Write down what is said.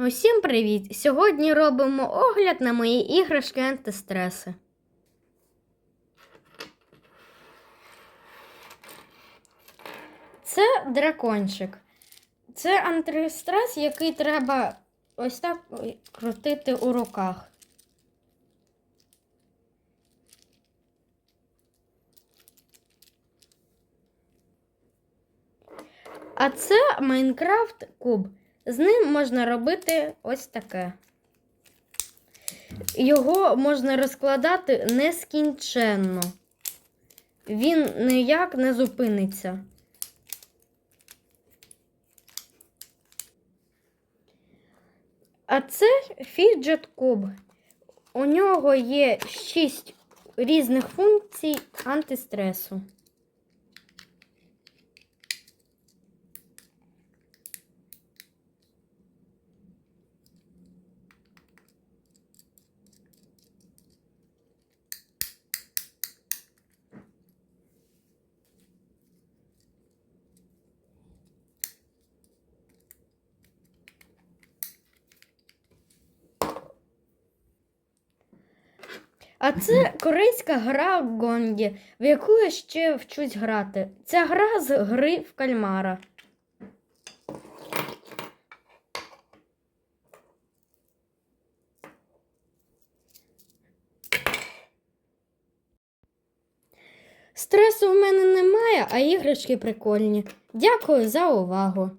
Усім привіт! Сьогодні робимо огляд на мої іграшки антистреси. Це дракончик. Це антистрес, який треба ось так крутити у руках. А це Майнкрафт куб. З ним можна робити ось таке. Його можна розкладати нескінченно. Він ніяк не зупиниться. А це фіджет куб. У нього є 6 різних функцій антистресу. А це корейська гра Гонгі, в яку я ще вчусь грати. Ця гра з гри в кальмара. Стресу в мене немає, а іграшки прикольні. Дякую за увагу.